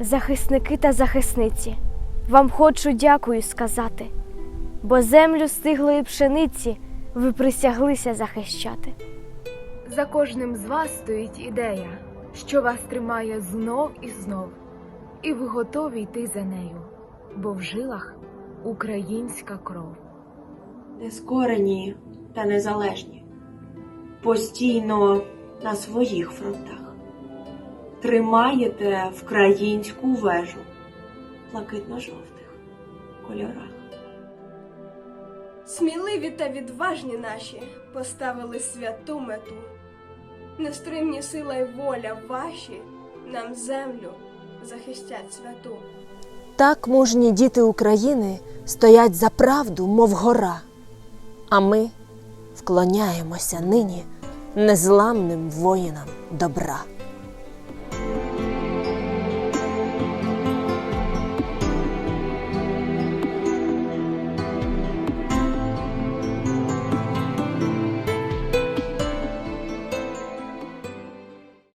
Захисники та захисниці, вам хочу дякую сказати, бо землю стиглої пшениці ви присяглися захищати. За кожним з вас стоїть ідея, що вас тримає знов і знов, і ви готові йти за нею, бо в жилах українська кров. нескорені та незалежні, постійно на своїх фронтах. Тримаєте вкраїнську вежу в блакитно-жовтих кольорах. Сміливі та відважні наші поставили святу мету. Нестримні сила й воля ваші нам землю захистять святу. Так мужні діти України стоять за правду, мов гора. А ми вклоняємося нині незламним воїнам добра.